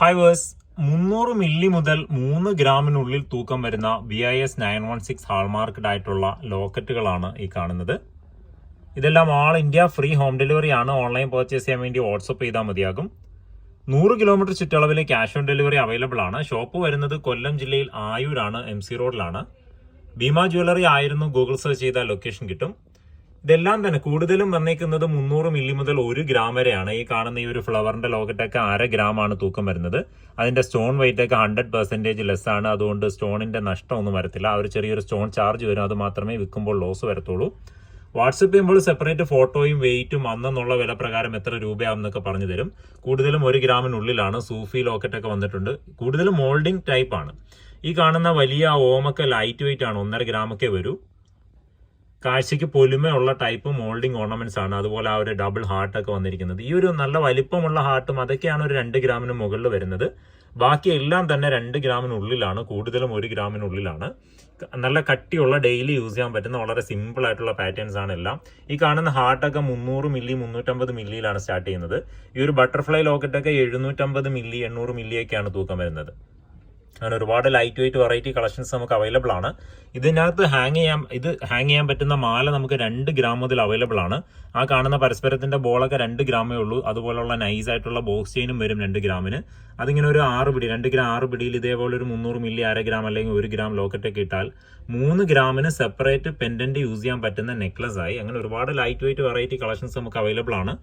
Hi verse മുന്നൂറ് milli മുതൽ മൂന്ന് ഗ്രാമിനുള്ളിൽ തൂക്കം വരുന്ന B I S nine one six hallmarked ആയിട്ടുള്ള ലോക്കറ്റുകളാണ് ഈ കാണുന്നത്. ഇതെല്ലാം all India free home delivery ആണ് ഓൺലൈൻ പർച്ചേസ് ചെയ്യാൻ വേണ്ടി വാട്സപ്പ് ചെയ്താൽ മതിയാകും. നൂറ് കിലോമീറ്റർ ചുറ്റളവിൽ ക്യാഷ് ഓൺ ഡെലിവറി അവൈലബിൾ ആണ്. ഷോപ്പ് വരുന്നത് കൊല്ലം ജില്ലയിൽ ആയൂരാണ്. എം സി റോഡിലാണ് ഭീമ ജ്വല്ലറി ആയിരുന്നു ഗൂഗിൾ സെർച്ച് ചെയ്താൽ ലൊക്കേഷൻ കിട്ടും. ഇതെല്ലാം തന്നെ കൂടുതലും വന്നേക്കുന്നത് മുന്നൂറ് മില്ലി മുതൽ ഒരു ഗ്രാം വരെയാണ്. ഈ കാണുന്ന ഈ ഒരു ഫ്ലവറിന്റെ ലോക്കറ്റൊക്കെ അര ഗ്രാം ആണ് തൂക്കം വരുന്നത്. അതിന്റെ സ്റ്റോൺ വെയിറ്റ് ഒക്കെ ഹൺഡ്രഡ് പെർസെന്റേജ് ലെസ് ആണ്. അതുകൊണ്ട് സ്റ്റോണിന്റെ നഷ്ടമൊന്നും വരത്തില്ല. ആ ഒരു ചെറിയൊരു സ്റ്റോൺ ചാർജ് വരും. അത് മാത്രമേ വിൽക്കുമ്പോൾ ലോസ് വരത്തുള്ളൂ. വാട്സപ്പ് ചെയ്യുമ്പോൾ സെപ്പറേറ്റ് ഫോട്ടോയും വെയിറ്റും അന്നെന്നുള്ള വില പ്രകാരം എത്ര രൂപയാവും എന്നൊക്കെ പറഞ്ഞു തരും. കൂടുതലും ഒരു ഗ്രാമിനുള്ളിലാണ്. സൂഫി ലോക്കറ്റ് ഒക്കെ വന്നിട്ടുണ്ട്. കൂടുതലും മോൾഡിംഗ് ടൈപ്പ് ആണ്. ഈ കാണുന്ന വലിയ ഓമൊക്കെ ലൈറ്റ് വെയിറ്റ് ആണ്. ഒന്നര ഗ്രാമൊക്കെ വരൂ. കാഴ്ചയ്ക്ക് പൊലിമയുള്ള ടൈപ്പ് മോൾഡിംഗ് ഓർണമെന്റ്സ് ആണ്. അതുപോലെ ആ ഒരു ഡബിൾ ഹാർട്ട് ഒക്കെ വന്നിരിക്കുന്നത്. ഈ ഒരു നല്ല വലിപ്പമുള്ള ഹാർട്ടും അതൊക്കെയാണ് ഒരു രണ്ട് ഗ്രാമിന് മുകളിൽ വരുന്നത്. ബാക്കി എല്ലാം തന്നെ രണ്ട് ഗ്രാമിനുള്ളിലാണ്. കൂടുതലും ഒരു ഗ്രാമിനുള്ളിലാണ്. നല്ല കട്ടിയുള്ള ഡെയിലി യൂസ് ചെയ്യാൻ പറ്റുന്ന വളരെ സിമ്പിൾ ആയിട്ടുള്ള പാറ്റേൺസ് ആണ് എല്ലാം. ഈ കാണുന്ന ഹാർട്ടൊക്കെ മുന്നൂറ് മില്ലി മുന്നൂറ്റമ്പത് മില്ലിയിലാണ് സ്റ്റാർട്ട് ചെയ്യുന്നത്. ഈ ഒരു ബട്ടർഫ്ലൈ ലോക്കറ്റൊക്കെ എഴുന്നൂറ്റമ്പത് മില്ലി എണ്ണൂറ് മില്ലിയൊക്കെയാണ് തൂക്കം വരുന്നത്. അങ്ങനെ ഒരുപാട് ലൈറ്റ് വെയിറ്റ് വെറൈറ്റി കളക്ഷൻസ് നമുക്ക് അവൈലബിൾ ആണ്. ഇതിനകത്ത് ഹാങ് ചെയ്യാൻ ഇത് ഹാങ് ചെയ്യാൻ പറ്റുന്ന മാല നമുക്ക് രണ്ട് ഗ്രാം മുതൽ അവൈലബിൾ ആണ്. ആ കാണുന്ന പരസ്പരത്തിന്റെ ബോളൊക്കെ രണ്ട് ഗ്രാമേ ഉള്ളൂ. അതുപോലുള്ള നൈസ് ആയിട്ടുള്ള ബോക്സ് ചെയിനും വരും രണ്ട് ഗ്രാമിന് അതിങ്ങനെ ഒരു ആറ് പിടി രണ്ട് ഗ്രാം ആറ് പിടിയിൽ ഇതേപോലെ ഒരു മുന്നൂറ് മില്ലി അര ഗ്രാം അല്ലെങ്കിൽ ഒരു ഗ്രാം ലോക്കറ്റൊക്കെ ഇട്ടാൽ മൂന്ന് ഗ്രാമിന് സെപ്പറേറ്റ് പെൻഡന്റ് യൂസ് ചെയ്യാൻ പറ്റുന്ന നെക്ലസ് ആയി. അങ്ങനെ ഒരുപാട് ലൈറ്റ് വെയിറ്റ് വെറൈറ്റി കളക്ഷൻസ് നമുക്ക് അവൈലബിൾ ആണ്.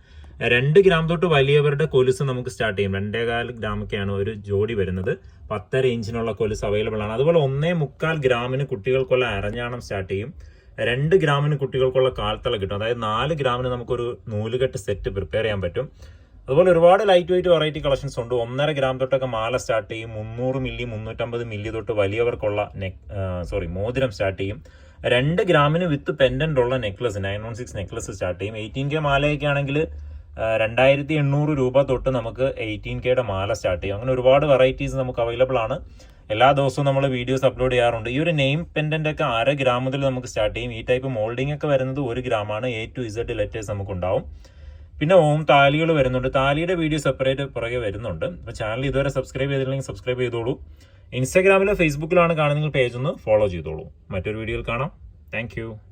രണ്ട് ഗ്രാം തൊട്ട് വലിയവരുടെ കൊലുസ് നമുക്ക് സ്റ്റാർട്ട് ചെയ്യും. രണ്ടേകാൽ ഗ്രാമൊക്കെയാണ് ഒരു ജോഡി വരുന്നത്. പത്തര ഇഞ്ചിനുള്ള കൊലുസ് അവൈലബിൾ ആണ്. അതുപോലെ ഒന്നേ മുക്കാൽ ഗ്രാമിന് കുട്ടികൾക്കുള്ള അരഞ്ഞാണം സ്റ്റാർട്ട് ചെയ്യും. രണ്ട് ഗ്രാമിന് കുട്ടികൾക്കുള്ള കാൽത്തള കിട്ടും. അതായത് നാല് ഗ്രാമിന് നമുക്കൊരു നൂലുകെട്ട് സെറ്റ് പ്രിപ്പയർ ചെയ്യാൻ പറ്റും. അതുപോലെ ഒരുപാട് ലൈറ്റ് വെയിറ്റ് വെറൈറ്റി കളക്ഷൻസ് ഉണ്ട്. ഒന്നര ഗ്രാം തൊട്ടൊക്കെ മാല സ്റ്റാർട്ട് ചെയ്യും. മുന്നൂറ് മില്ലി മുന്നൂറ്റമ്പത് മില്ലി തൊട്ട് വലിയവർക്കുള്ള നെക് സോറി മോതിരം സ്റ്റാർട്ട് ചെയ്യും. രണ്ട് ഗ്രാമിന് വിത്ത് പെൻഡന്റ് ഉള്ള necklace nine one six necklace start ചെയ്യും. എയ്റ്റീൻ കെ മാലയൊക്കെ ആണെങ്കിൽ രണ്ടായിരത്തി എണ്ണൂറ് രൂപ തൊട്ട് നമുക്ക് എയ്റ്റീൻ കെയുടെ മാല സ്റ്റാർട്ട് ചെയ്യും. അങ്ങനെ ഒരുപാട് വെറൈറ്റീസ് നമുക്ക് അവൈലബിൾ ആണ്. എല്ലാ ദിവസവും നമ്മൾ വീഡിയോസ് അപ്ലോഡ് ചെയ്യാറുണ്ട്. ഈ ഒരു നെയിം പെൻഡന്റ് ഒക്കെ അര ഗ്രാം മുതൽ നമുക്ക് സ്റ്റാർട്ട് ചെയ്യും. ഈ ടൈപ്പ് മോൾഡിംഗ് ഒക്കെ വരുന്നത് ഒരു ഗ്രാമാണ് എ ടു ഇസഡ് ലെറ്റേഴ്സ് നമുക്ക് ഉണ്ടാവും. പിന്നെ ഓം താലികൾ വരുന്നുണ്ട്. താലിയുടെ വീഡിയോ സെപ്പറേറ്റ് പുറകെ വരുന്നുണ്ട്. അപ്പോൾ ചാനൽ ഇതുവരെ സബ്സ്ക്രൈബ് ചെയ്തില്ലെങ്കിൽ സബ്സ്ക്രൈബ് ചെയ്തോളൂ. ഇൻസ്റ്റാഗ്രാമിലോ ഫേസ്ബുക്കിലാണ് കാണുന്നെങ്കിൽ പേജ് ഒന്ന് ഫോളോ ചെയ്തോളൂ. മറ്റൊരു വീഡിയോയിൽ കാണാം. താങ്ക്